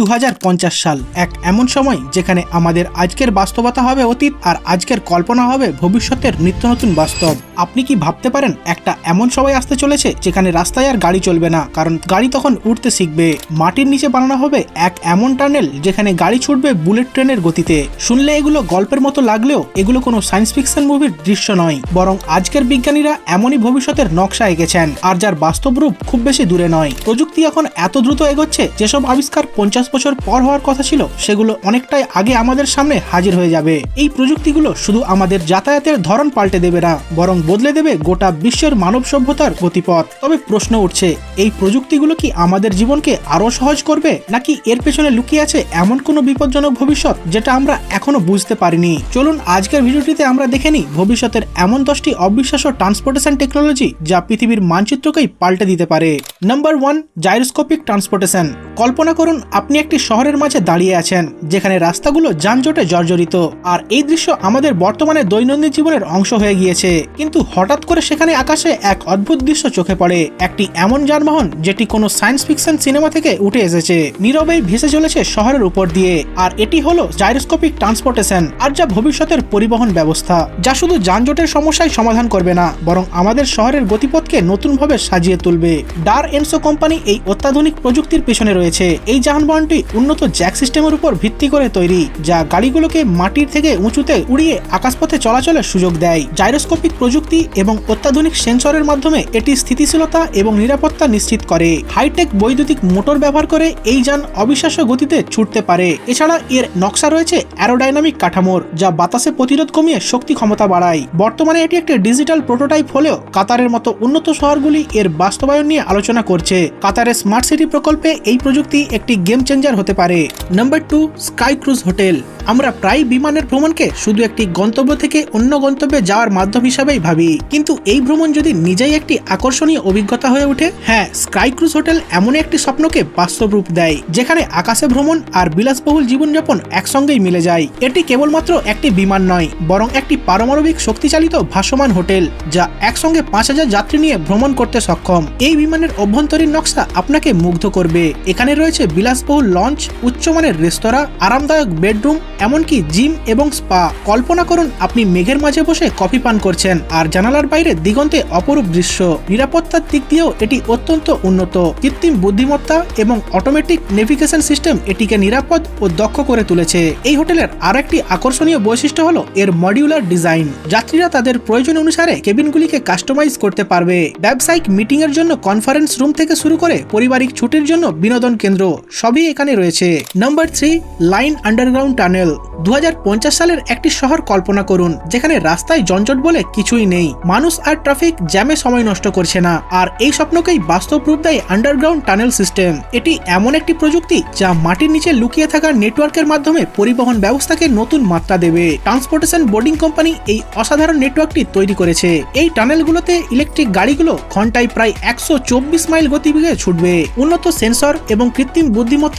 দু হাজার পঞ্চাশ সাল, এক এমন সময় যেখানে আমাদের আজকের বাস্তবতা হবে অতীত আর আজকের কল্পনা হবে ভবিষ্যতের নিত্য নতুন বাস্তব। আপনি কি ভাবতে পারেন, একটা এমন সময় আসতে চলেছে যেখানে রাস্তায় আর গাড়ি চলবে না, কারণ গাড়ি তখন উঠতে শিখবে, মাটির নিচে বানানো হবে এক এমন টানেল যেখানে গাড়ি ছুটবে বুলেট ট্রেনের গতিতে। শুনলে এগুলো গল্পের মতো লাগলেও এগুলো কোনো সায়েন্স ফিকশন মুভির দৃশ্য নয়, বরং আজকের বিজ্ঞানীরা এমনই ভবিষ্যতের নকশা এঁকেছেন, আর যার বাস্তব রূপ খুব বেশি দূরে নয়। প্রযুক্তি এখন এত দ্রুত এগোচ্ছে, যেসব আবিষ্কার পঞ্চাশ বছর পর হওয়ার কথা ছিল, সেগুলো অনেকটাই আগে আমাদের সামনে হাজির হয়ে যাবে। এই প্রযুক্তিগুলো শুধু আমাদের যাতায়াতের ধরন পাল্টে দেবে না, বরং বদলে দেবে গোটা বিশ্বের মানব সভ্যতার গতিপথ। তবে প্রশ্ন উঠছে, এই প্রযুক্তিগুলো কি আমাদের জীবনকে আরও সহজ করবে, নাকি এর পেছনে লুকিয়ে আছে এমন কোনো বিপজ্জনক ভবিষ্যৎ যেটা আমরা এখনও বুঝতে পারিনি? চলুন, আজকের ভিডিওটিতে আমরা দেখে নিই ভবিষ্যতের এমন দশটি অবিশ্বাস্য ট্রান্সপোর্টেশন টেকনোলজি যা পৃথিবীর মানচিত্রকেই পাল্টে দিতে পারে। Number one, gyroscopic transportation. কল্পনা করুন, আপনি একটি শহরের মাঝে দাঁড়িয়ে আছেন, যেখানে রাস্তাগুলো যানজটে জর্জরিত। আর এই দৃশ্য আমাদের বর্তমানে দৈনন্দিন জীবনের অংশ হয়ে গিয়েছে। কিন্তু হঠাৎ করে সেখানে আকাশে এক অদ্ভুত দৃশ্য চোখে পড়ে। একটি এমন যানবাহন, যেটি কোনো সায়েন্স ফিকশন সিনেমা থেকে উঠে এসেছে নীরবেই ভেসে চলেছে শহরের উপর দিয়ে। আর এটি হলো জাইরোস্কোপিক ট্রান্সপোর্টেশন, আর যা ভবিষ্যতের পরিবহন ব্যবস্থা, যা শুধু যানজটের সমস্যায় সমাধান করবে না, বরং আমাদের শহরের গতিপথকে নতুনভাবে সাজিয়ে তুলবে। ডার এনসো কোম্পানি এই অত্যাধুনিক প্রযুক্তির পেছনে রয়েছে। এই যানবাহনটি উন্নত জ্যাক সিস্টেমের উপর ভিত্তি করে তৈরি, যা গাড়িগুলোকে মাটির থেকে উঁচুতে উড়িয়ে আকাশপথে চলাচলের সুযোগ দেয়। জাইরোস্কোপিক প্রযুক্তি এবং অত্যাধুনিক সেন্সরের মাধ্যমে এটি স্থিতিশীলতা এবং নিরাপত্তা নিশ্চিত করে। হাইটেক বৈদ্যুতিক মোটর ব্যবহার করে এই যান অবিশ্বাস্য গতিতে ছুটতে পারে। এছাড়া এর নকশা রয়েছে অ্যারোডাইনামিক কাঠামোর, যা বাতাসে প্রতিরোধ কমিয়ে শক্তি ক্ষমতা বাড়ায়। বর্তমানে এটি একটি ডিজিটাল প্রোটোটাইপ হলেও কাতারের মতো উন্নত শহরগুলি এর বাস্তবায়ন নিয়ে আলোচনা করছে। কাতারের স্মার্ট সিটি প্রকল্পে এই প্রযুক্তি একটি গেম চেঞ্জার হতে পারে। Number two sky cruise hotel আমরা প্রায় বিমানের ভ্রমণকে শুধু একটি গন্তব্য থেকে অন্য গন্তব্যে যাওয়ার মাধ্যম হিসাবেই ভাবি। কিন্তু এই ভ্রমণ যদি নিজেই একটি আকর্ষণীয় অভিজ্ঞতা হয়ে ওঠে হ্যাঁ স্কাই ক্রুজ হোটেল এমন একটি স্বপ্নকে বাস্তব রূপ দেয়, যেখানে আকাশে ভ্রমণ আর বিলাসবহুল জীবনযাপন একসঙ্গেই মিলে যায়। এটি কেবলমাত্র একটি বিমান নয়, বরং একটি পারমাণবিক শক্তিচালিত ভাসমান হোটেল, যা একসঙ্গে পাঁচ হাজার যাত্রী নিয়ে ভ্রমণ করতে সক্ষম। এই বিমানের অভ্যন্তরীণ নকশা আপনাকে মুগ্ধ করবে। এখানে রয়েছে বিলাসবহুল লঞ্চ, উচ্চমানের রেস্তোরাঁ, আরামদায়ক বেডরুম, এমনকি জিম এবং স্পা। কল্পনা করুন, আপনি মেঘের মাঝে বসে কফি পান করছেন, আর জানালার বাইরে দিগন্তে অপরূপ দৃশ্য। নিরাপত্তার দিক দিয়েও এটি অত্যন্ত উন্নত। কৃত্রিম বুদ্ধিমত্তা এবং অটোমেটিক নেভিগেশন সিস্টেম এটিকে নিরাপদ ও দক্ষ করে তুলেছে। এই হোটেলের আর একটি আকর্ষণীয় বৈশিষ্ট্য হলো এর মডিউলার ডিজাইন যাত্রীরা তাদের প্রয়োজন অনুসারে কেবিনগুলিকে কাস্টমাইজ করতে পারবে। ব্যবসায়িক মিটিং এর জন্য কনফারেন্স রুম থেকে শুরু করে পারিবারিক ছুটির জন্য বিনোদন কেন্দ্র। সবই এখানে রয়েছে number three line underground tunnel দু হাজার পঞ্চাশ সালের একটি শহর কল্পনা করুন, যেখানে রাস্তায় জঞ্জট বলে কিছুই নেই। মানুষ আর ট্রাফিক জ্যামে সময় নষ্ট করছে না। আর এই স্বপ্নকেই বাস্তব রূপ দেয় আন্ডারগ্রাউন্ড টানেল সিস্টেম এটি এমন একটি প্রযুক্তি যা মাটির নিচে লুকিয়ে থাকা নেটওয়ার্কের মাধ্যমে পরিবহন ব্যবস্থাকে নতুন মাত্রা দেবে। ট্রান্সপোর্টেশন বোর্ডিং কোম্পানি এই অসাধারণ নেটওয়ার্কটি তৈরি করেছে। এই টানেলগুলোতে ইলেকট্রিক গাড়িগুলো ঘন্টায় প্রায় একশো চব্বিশ মাইল গতিবেগে ছুটবে। উন্নত সেন্সর এবং কৃত্রিম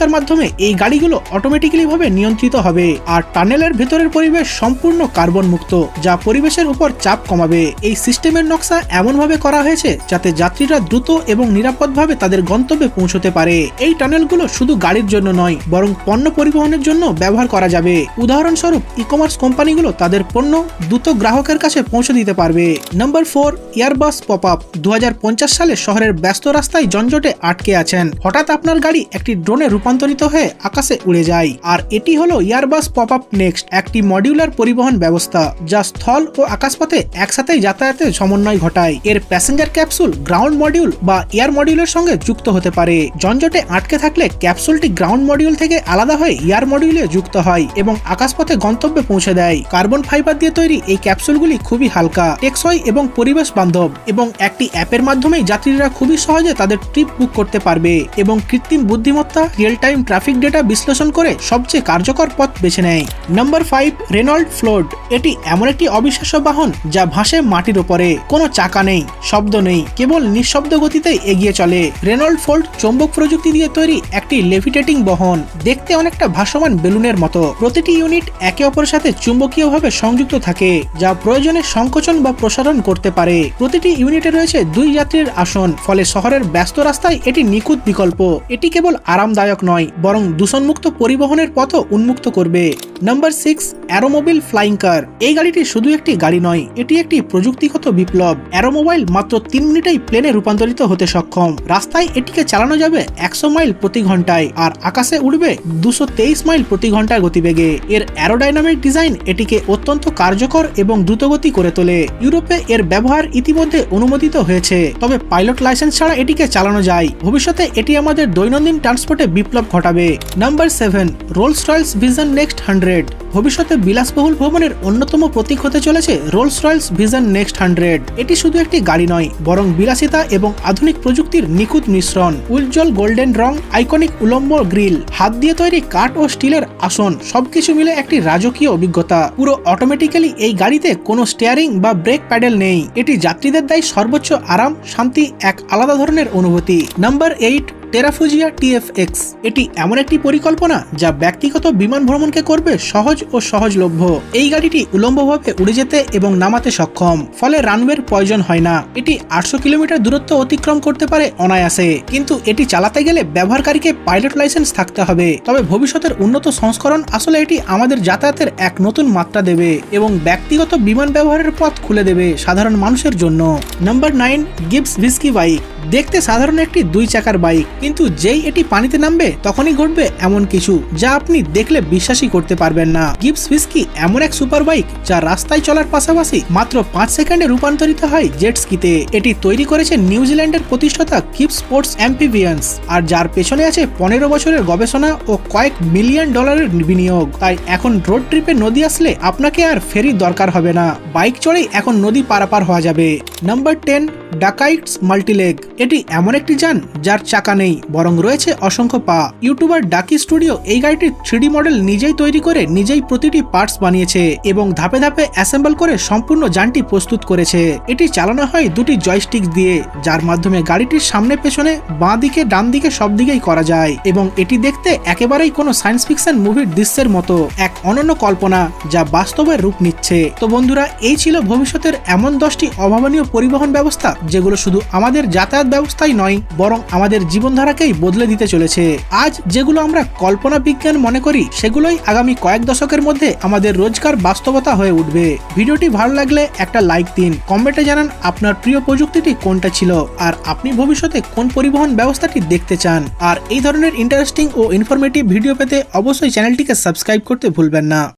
বুদ্ধিমত্তার মাধ্যমে এই গাড়িগুলো অটোমেটিক্যালি ভাবে নিয়ন্ত্রিত হবে। আর টানেলের ভেতরের পরিবেশ সম্পূর্ণ কার্বন মুক্ত, যা পরিবেশের উপর চাপ কমাবে। এই সিস্টেমের নকশা এমনভাবে করা হয়েছে যাতে যাত্রীরা দ্রুত এবং নিরাপদভাবে তাদের গন্তব্যে পৌঁছতে পারে। এই টানেলগুলো শুধু গাড়ির জন্য নয়, বরং পণ্য পরিবহনের জন্য ব্যবহার করা যাবে। উদাহরণস্বরূপ ই কমার্স কোম্পানিগুলো তাদের পণ্য দ্রুত গ্রাহকের কাছে পৌঁছে দিতে পারবে। Number four Airbus pop up দু হাজার পঞ্চাশ সালে শহরের ব্যস্ত রাস্তায় জঞ্জটে আটকে আছেন। হঠাৎ আপনার গাড়ি একটি ড্রোনে রূপান্তরিত হয়ে আকাশে উড়ে যায়। আর এটি হলো এয়ারবাস পপ আপ নেক্সট একটি মডিউলার পরিবহন ব্যবস্থা, যা স্থল ও আকাশপথে একসাথেই যাতায়াতের সমন্বয় ঘটায়। এর প্যাসেঞ্জার ক্যাপসুল গ্রাউন্ড মডিউল বা এয়ার মডিউলের সঙ্গে যুক্ত হতে পারে। জঞ্জটে আটকে থাকলে ক্যাপসুলটি গ্রাউন্ড মডিউল থেকে আলাদা হয়ে এয়ার মডিউলে যুক্ত হয় এবং আকাশপথে গন্তব্যে পৌঁছে দেয়। কার্বন ফাইবার দিয়ে তৈরি এই ক্যাপসুলগুলি খুবই হালকা, টেকসই এবং পরিবেশ বান্ধব এবং একটি অ্যাপের মাধ্যমেই যাত্রীরা খুবই সহজে তাদের ট্রিপ বুক করতে পারবে এবং কৃত্রিম বুদ্ধিমত্তা রিয়েল টাইম ট্রাফিক ডেটা বিশ্লেষণ করে সবচেয়ে কার্যকর পথ বেছে নেয়। নাম্বার ফাইভ রেনল্ড ফ্লোড এটি এমন একটি অবিশ্বাস্য বাহন যা ভাসে মাটির ওপরে কোনো চাকা নেই, শব্দ নেই, কেবল নিঃশব্দ গতিতে এগিয়ে চলে। রেনল্ড ফোল্ড চৌম্বক প্রযুক্তি দিয়ে তৈরি একটি লেভিটেটিং বহন। দেখতে অনেকটা ভাসমান বেলুনের মতো। প্রতিটি ইউনিট একে অপরের সাথে চুম্বকীয়ভাবে সংযুক্ত থাকে, যা প্রয়োজনে সংকোচন বা প্রসারণ করতে পারে। প্রতিটি ইউনিটে রয়েছে দুই যাত্রীর আসন, ফলে শহরের ব্যস্ত রাস্তায় এটি নিখুঁত বিকল্প। এটি কেবল আরামদায়ক নয় বরং দূষণমুক্ত পরিবহনের পথও উন্মুক্ত করবে। Number six AeroMobil flying car এই গাড়িটি শুধু একটি গাড়ি নয়, এটি একটি প্রযুক্তিগত বিপ্লব। অ্যারোমোবাইল মাত্র তিন মিনিটেই প্লেনে রূপান্তরিত হতে সক্ষম। রাস্তায় এটিকে চালানো যাবে একশো মাইল প্রতি ঘন্টায় আর আকাশে উঠবে দুশো তেইশ মাইল প্রতি ঘণ্টার গতিবেগে। এর অ্যারোডাইনামিক ডিজাইন এটিকে অত্যন্ত কার্যকর এবং দ্রুতগতি করে তোলে। ইউরোপে এর ব্যবহার ইতিমধ্যে অনুমোদিত হয়েছে, তবে পাইলট লাইসেন্স ছাড়া এটিকে চালানো যায়। ভবিষ্যতে এটি আমাদের দৈনন্দিন ট্রান্সপোর্টে বিপ্লব ঘটাবে। Number seven Rolls Royce Vision Next hundred ভবিষ্যতে বিলাসবহুল ভ্রমণের অন্যতম প্রতীক হতে চলেছে Rolls Royce Vision Next hundred এটি শুধু একটি গাড়ি নয়, বরং বিলাসিতা এবং আধুনিক প্রযুক্তির নিখুঁত মিশ্রণ। উজ্জ্বল গোল্ডেন রং আইকনিক উলম্ব গ্রিল, হাত দিয়ে তৈরি কাঠ ও স্টিলের আসন, সবকিছু মিলে একটি রাজকীয় অভিজ্ঞতা। পুরো অটোমেটিক্যালি এই গাড়িতে কোনো স্টিয়ারিং বা ব্রেক প্যাডেল নেই। এটি যাত্রীদের দেয় সর্বোচ্চ আরাম, শান্তি, এক আলাদা ধরনের অনুভূতি। নাম্বার এইট টেরাফুজিয়া টিএফএক্স এটি এমন একটি পরিকল্পনা যা ব্যক্তিগত বিমান ভ্রমণকে করবে সহজ ও সহজলভ্য। এই গাড়িটি উলম্বভাবে উড়ে যেতে এবং নামাতে সক্ষম, ফলে রানওয়ের প্রয়োজন হয় না। এটি আটশো কিলোমিটার দূরত্ব অতিক্রম করতে পারে অনায়াসে, কিন্তু এটি চালাতে গেলে ব্যবহারকারীকে পাইলট লাইসেন্স থাকতে হবে। তবে ভবিষ্যতের উন্নত সংস্করণ আসলে এটি আমাদের যাতায়াতের এক নতুন মাত্রা দেবে এবং ব্যক্তিগত বিমান ব্যবহারের পথ খুলে দেবে সাধারণ মানুষের জন্য। Number nine Gibbs Biski bike দেখতে সাধারণ একটি দুই চাকার বাইক। কিন্তু যেই এটি পানিতে নামবে, তখনই ঘটবে এমন কিছু যা আপনি দেখলে বিশ্বাসই করতে পারবেন না। গিবস ফিস্কি এমন এক সুপার বাইক যা রাস্তায় চলার পাশাপাশি মাত্র পাঁচ সেকেন্ডে রূপান্তরিত হয় জেট স্কিতে। এটি তৈরি করেছে নিউজিল্যান্ডের প্রতিষ্ঠাতা কিপ স্পোর্টস অ্যাম্পিভিয়ান্স, আর যার পেছনে আছে পনেরো বছরের গবেষণা ও কয়েক মিলিয়ন ডলারের বিনিয়োগ। তাই এখন রোড ট্রিপে নদী আসলে আপনাকে আর ফেরির দরকার হবে না। বাইক চড়েই এখন নদী পারাপার হওয়া যাবে। নাম্বার টেন, ডাকাইটস মাল্টিলেগ। এটি এমন একটি যান যার চাকা নেই। বরং রয়েছে অসংখ্য পা। ইউটিউবার ডাকি স্টুডিও এই গাড়িটির থ্রিডি মডেল নিজেই তৈরি করে নিজেই প্রতিটি পার্টস বানিয়েছে এবং ধাপে ধাপে অ্যাসেম্বল করে সম্পূর্ণ যানটি প্রস্তুত করেছে। এটি চালানো হয় দুটি জয়স্টিক দিয়ে, যার মাধ্যমে গাড়িটির সামনে পেছনে বাঁ দিকে, ডান দিকে সব দিকেই করা যায় এবং এটি দেখতে একেবারেই কোনো সায়েন্স ফিকশন মুভির দৃশ্যের মতো, এক অনন্য কল্পনা যা বাস্তবের রূপ নিচ্ছে। তো বন্ধুরা, এই ছিল ভবিষ্যতের এমন দশটি অভাবনীয় পরিবহন ব্যবস্থা যেগুলো শুধু আমাদের যাতায়াত ব্যবস্থাই নয়, বরং আমাদের জীবনধারাকেই বদলে দিতে চলেছে। আজ যেগুলো আমরা কল্পনা বিজ্ঞান মনে করি, সেগুলোই আগামী কয়েক দশকের মধ্যে আমাদের রোজকার বাস্তবতা হয়ে উঠবে। ভিডিওটি ভালো লাগলে একটা লাইক দিন। কমেন্টে জানান আপনার প্রিয় প্রযুক্তিটি কোনটা ছিল আর আপনি ভবিষ্যতে কোন পরিবহন ব্যবস্থাটি দেখতে চান। আর এই ধরনের ইন্টারেস্টিং ও ইনফরমেটিভ ভিডিও পেতে অবশ্যই চ্যানেলটিকে সাবস্ক্রাইব করতে ভুলবেন না।